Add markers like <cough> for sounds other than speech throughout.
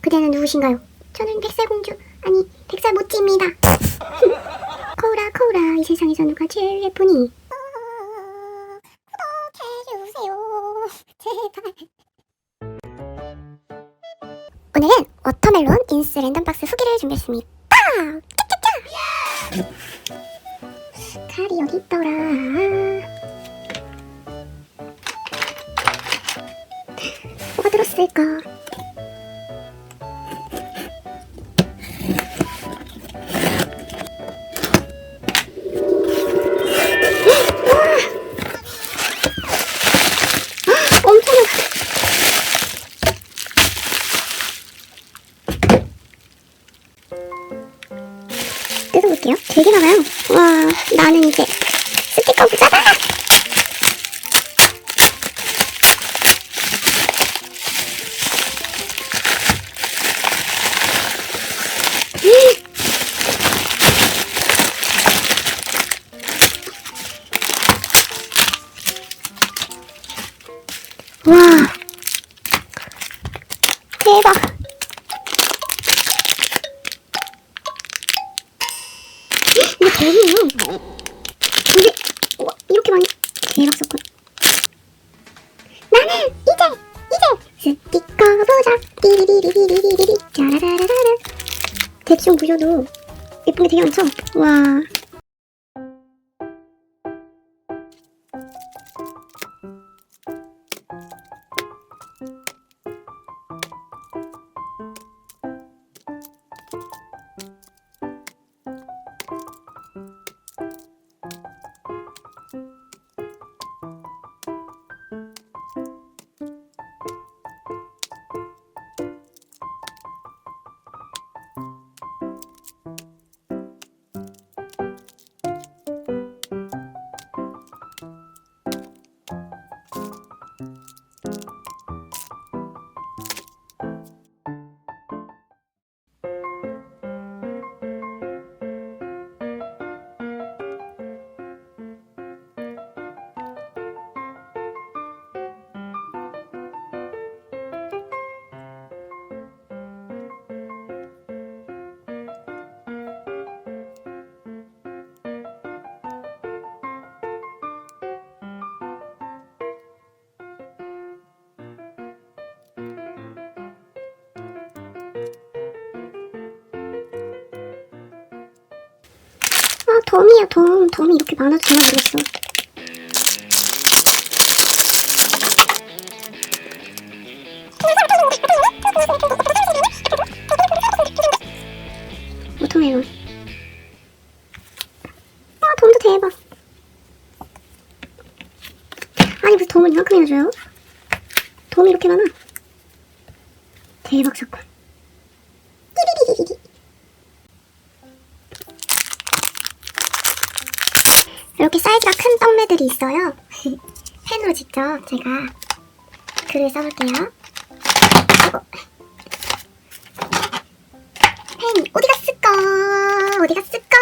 그대는 누구신가요? 저는 백설공주 아니 백설모찌입니다. 거울아 거울아 이 세상에서 누가 제일 예쁘니? 오늘은 워터멜론 인스 랜덤박스 후기를 준비했습니다. 칼이 여기 있더라. 뭐가 들었을까? 이제 이제 스티커 보자. 띠리리리리리리리 짜라라라라. 대충 보셔도 예쁜 게 되게 많죠? 와. 아, 덤이야, 덤. 덤이 이렇게 많아도 정말 모르겠어. 이렇게 사이즈가 큰 떡매들이 있어요. <laughs> 펜으로 직접 제가 글을 써볼게요. 펜 어디 갔을까? 어디 갔을까?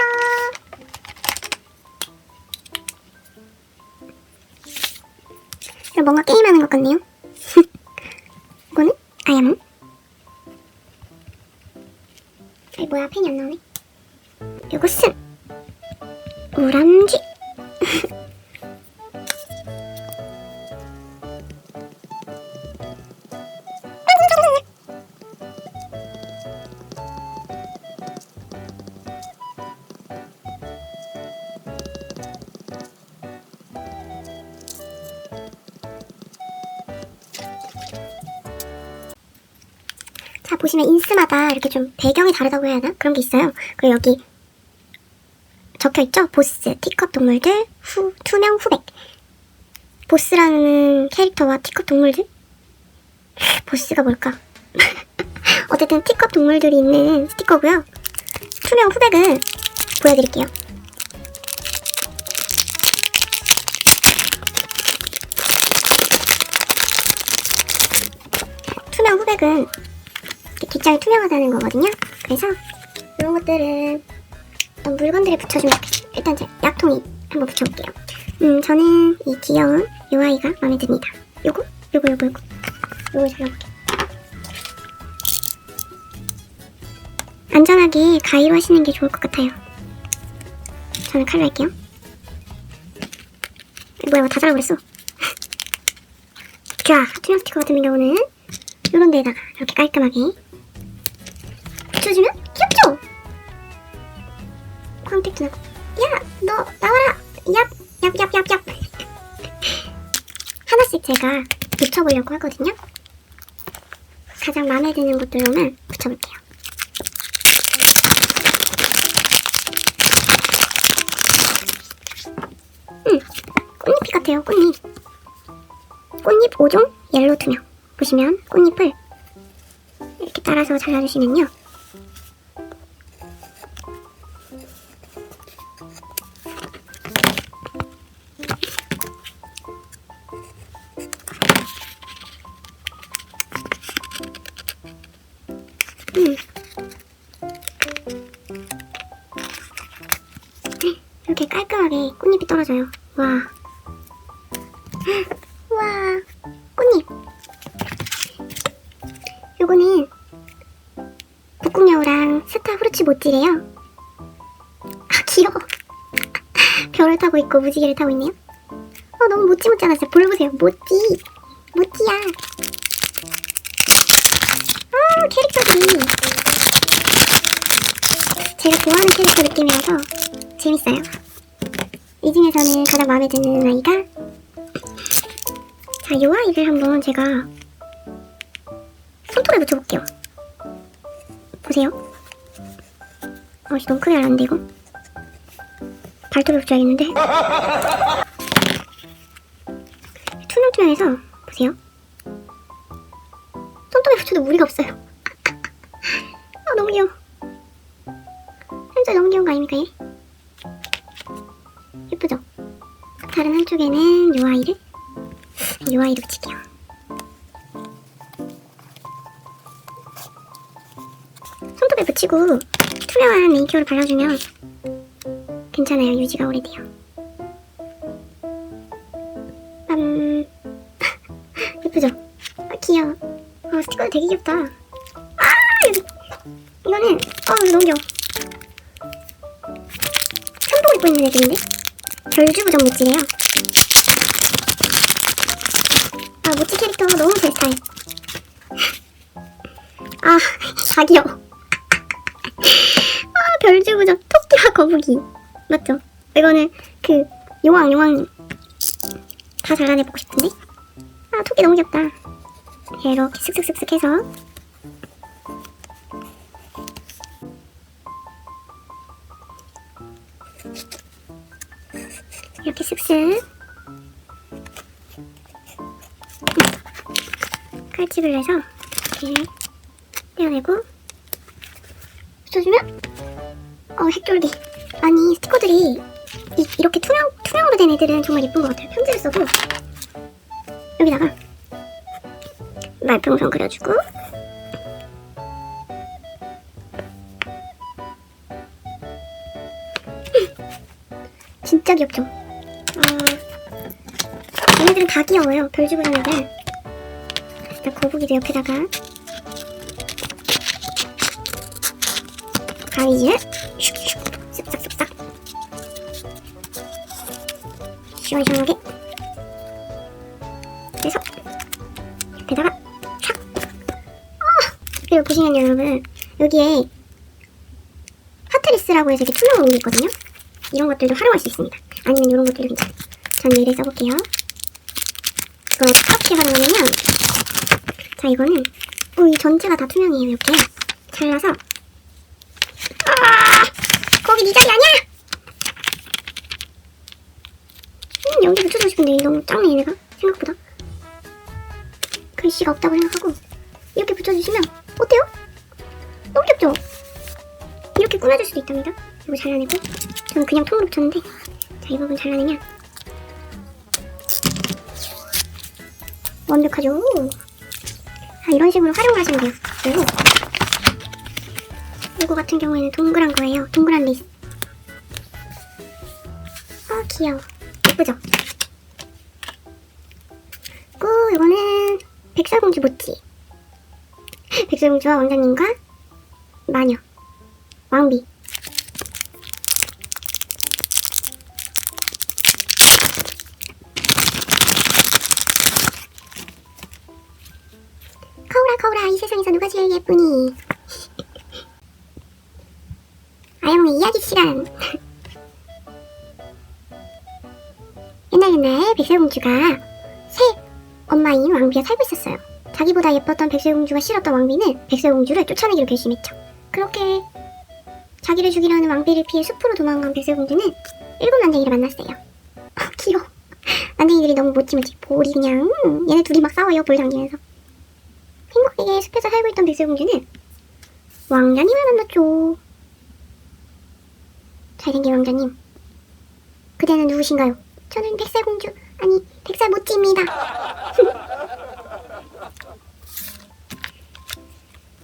이거 뭔가 게임하는 것 같네요. <laughs> 이거는. 아이 뭐야 펜이 안 나오네. 이것은 우람쥐. 자 보시면 인스마다 이렇게 좀 배경이 다르다고 해야 하나? 그런 게 있어요. 그리고 여기 적혀있죠? 보스, 티컵 동물들, 후, 투명 후백. 보스라는 캐릭터와 티컵 동물들? 보스가 뭘까? <laughs> 어쨌든 티컵 동물들이 있는 스티커고요. 투명 후백을 보여드릴게요. 투명 후백은 뒷장이 투명하다는 거거든요. 그래서 이런 것들은 어떤 물건들에 붙여주면 좋겠어요. 일단 제 약통이 한번 붙여볼게요. 음, 저는 이 귀여운 요 아이가 마음에 듭니다. 요거? 요거, 요거, 요거. 요거 잘라볼게요. 안전하게 가위로 하시는 게 좋을 것 같아요. 저는 칼로 할게요. 뭐야, 이거 다 잘라버렸어. <laughs> 자, 투명 스티커 같은 경우는 이런 데에다가 이렇게 깔끔하게 붙여주면 귀엽죠? 광택도 나고. 야, 너 나와라. 얍, 얍, 얍, 얍, 얍. 하나씩 제가 붙여보려고 하거든요. 가장 마음에 드는 것들로만 붙여볼게요. 음, 꽃잎이 같아요, 꽃잎. 꽃잎 5종 옐로우 투명. 보시면 꽃잎을 이렇게 따라서 잘라주시면요. 떨어져요. 와. 와. 꽃잎. 요거는 북극여우랑 스타 후르츠 모찌래요. 아, 귀여워. <laughs> 별을 타고 있고 무지개를 타고 있네요. 어, 너무 모찌 모찌 하나 진짜 볼 보세요. 모찌. 모찌야. 아, 캐릭터들이. 제가 좋아하는 캐릭터 느낌이라서 재밌어요. 이 중에서는 가장 마음에 드는 아이가 자, 이 아이를 한번 제가 손톱에 붙여볼게요. 보세요. 어, 너무 크게 알았는데 이거? 발톱에 붙여야겠는데? 투명투명해서 보세요. 손톱에 붙여도 무리가 없어요. <laughs> 아, 너무 귀여워. 진짜 너무 귀여운 거 아닙니까, 얘? 다른 한쪽에는 이 아이를 이 아이를 붙일게요. 손톱에 붙이고 투명한 메이크업을 발라주면 괜찮아요. 유지가 오래돼요. 빰. <laughs> 예쁘죠? 아, 귀여워. 어, 스티커도 되게 귀엽다. 아! 이거는, 어, 너무 귀여워. 삼복 입고 있는 애들인데? 별주부정 모찌래요. 모찌 캐릭터가 너무 제 스타일. 아, 다 귀여워. 아, 별주부정 토끼와 거북이. 맞죠? 이거는 그, 용왕, 용왕님. 다 잘라내보고 싶은데? 아, 토끼 너무 귀엽다. 이렇게 슥슥슥슥 해서. 이렇게 쓱쓱 칼집을 내서 이렇게 떼어내고 붙여주면 어 핵쫄기 아니 스티커들이 이, 이 렇게 투명, 투명으로 된 애들은 정말 예쁜 것 같아요 편지를 써도 여기다가 말풍선 그려주고 <laughs> 진짜 귀엽죠? 아, 얘네들은 다 귀여워요. 별주부장애들. 일단 거북이도 옆에다가 가위질 슉슉 쓱싹쓱싹 시원시원하게 그래서 옆에다가 촥 아! 그리고 보시면 여러분 여기에 하트리스라고 해서 이렇게 투명한 게 있거든요. 이런 것들도 활용할 수 있습니다. 아니면 이런 것들도 괜찮아요. 전 얘를 써볼게요. 이걸 어떻게 활용하냐면, 자, 이거는, 어, 이 전체가 다 투명이에요, 이렇게. 잘라서, 아! 거기 네 자리 아니야! 음, 여기 붙여주고 싶은데, 너무 작네, 얘네가. 생각보다. 글씨가 없다고 생각하고, 이렇게 붙여주시면, 어때요? 너무 귀엽죠? 이렇게 꾸며줄 수도 있답니다. 이거 잘라내고. 저는 그냥 통으로 붙였는데 자 이 부분 잘라내면 완벽하죠. 아 이런 식으로 활용을 하시면 돼요. 그리고 이거 같은 경우에는 동그란 거예요. 동그란 레이스 아 귀여워. 예쁘죠? 그리고 이거는 백설공주 모찌. <laughs> 백설공주와 왕자님과 마녀. 왕비. 예쁘니? 아영의 이야기 시간. 옛날 옛날 백설공주가 새 엄마인 왕비와 살고 있었어요. 자기보다 예뻤던 백설공주가 싫었던 왕비는 백설공주를 쫓아내기로 결심했죠. 그렇게 자기를 죽이려 하는 왕비를 피해 숲으로 도망간 백설공주는 일곱 난쟁이를 만났어요. 어, 귀여워. <laughs> 난쟁이들이 너무 모찌모찌 볼이 그냥 음, 얘네 둘이 막 싸워요 볼 당기면서. 행복하게 숲에서 살고 있던 백설공주는 왕자님을 만났죠. 잘생긴 왕자님. 그대는 누구신가요? 저는 백설공주, 아니 백설모찌입니다. <laughs>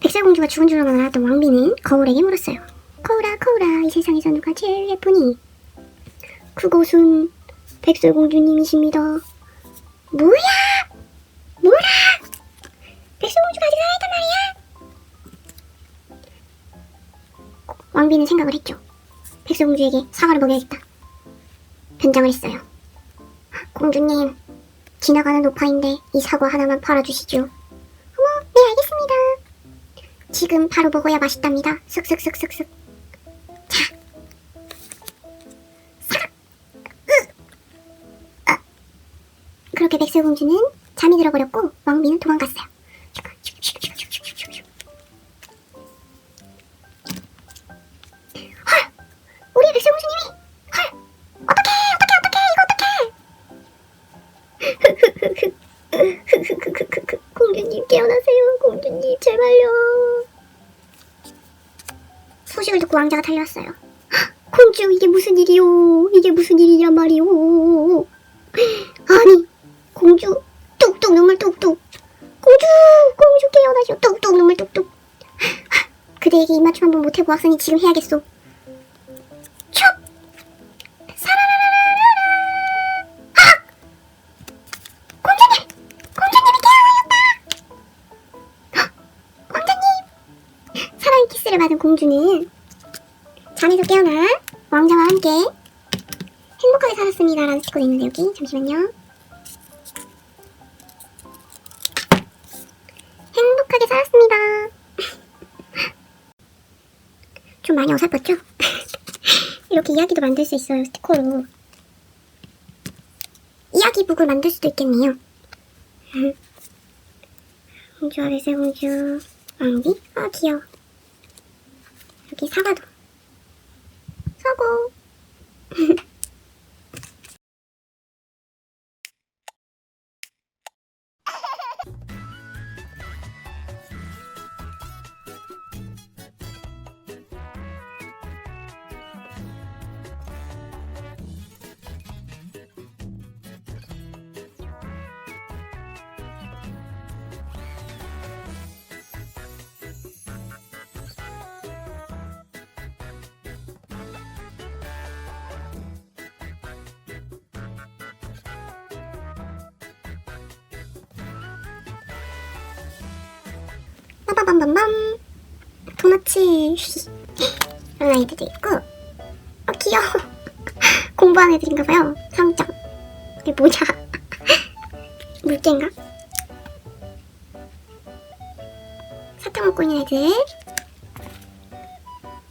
백설공주가 죽은 줄로만 알았던 왕비는 거울에게 물었어요. 거울아, 거울아, 이 세상에서 누가 제일 예쁘니? 그곳은 백설공주님이십니다. 뭐야? 뭐라? 백설공주가 아직 살아있단 말이야? 왕비는 생각을 했죠. 백설공주에게 사과를 먹여야겠다. 변장을 했어요. 공주님, 지나가는 노파인데 이 사과 하나만 팔아주시죠. 어머, 네 알겠습니다. 지금 바로 먹어야 맛있답니다. 쓱쓱쓱쓱쓱. 자, 사, 으, 아. 그렇게 백설공주는 잠이 들어버렸고 왕비는 도망갔어요. 듣고 왕자가 달려왔어요 헉, 공주 이게 무슨 일이요 이게 무슨 일이냔 말이오 아니 공주 뚝뚝 눈물 뚝뚝 공주 공주 깨어나시오. 뚝뚝 눈물 뚝뚝 하, 그대에게 입맞춤 한번 못해보았으니 지금 해야겠소 촉 사라라라라라 아! 공주님! 공주님이 깨어나셨다 왕자님! 사랑의 키스를 받은 공주는 잠에서 깨어나 왕자와 함께 행복하게 살았습니다. 라는 스티커가 있는데 여기. 잠시만요. 행복하게 살았습니다. <laughs> 좀 많이 어설펐죠? <laughs> 이렇게 이야기도 만들 수 있어요 스티커로. 이야기북을 만들 수도 있겠네요. <laughs> 공주와 백설공주 왕비? 아 귀여워. 여기 사과도 사과 빠바밤밤밤. 도너츠 이런 아이들도 있고. 어 귀여워. <laughs> 공부하는 애들인가봐요. 상점. 이게 뭐냐? <laughs> 물개인가? 사탕 먹고 있는 애들.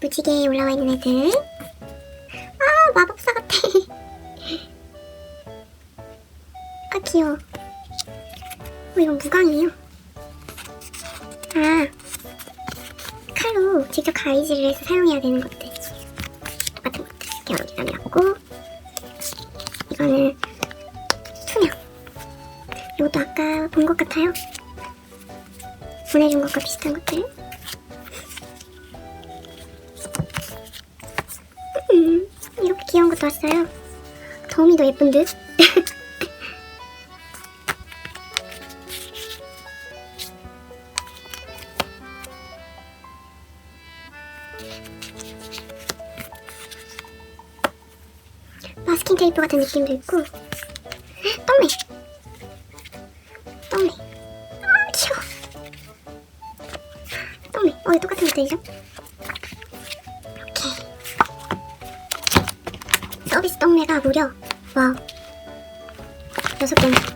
무지개에 올라와 있는 애들. 아 마법사 같아. <laughs> 아 귀여워. 어 이건 무광이에요 아, 칼로 직접 가위질을 해서 사용해야 되는 것들. 똑같은 것들. 개왕기감이라고. 이거는 투명. 이것도 아까 본 것 같아요. 보내준 것과 비슷한 것들. 음, 이렇게 귀여운 것도 왔어요. 더미도 예쁜 듯. <laughs> 테이프 같은 느낌도 있고. 떡메 떡메 아 귀여워. 떡메 어 똑같은 모델이죠? 이렇게 서비스 떡메가 무려 와 여섯 개.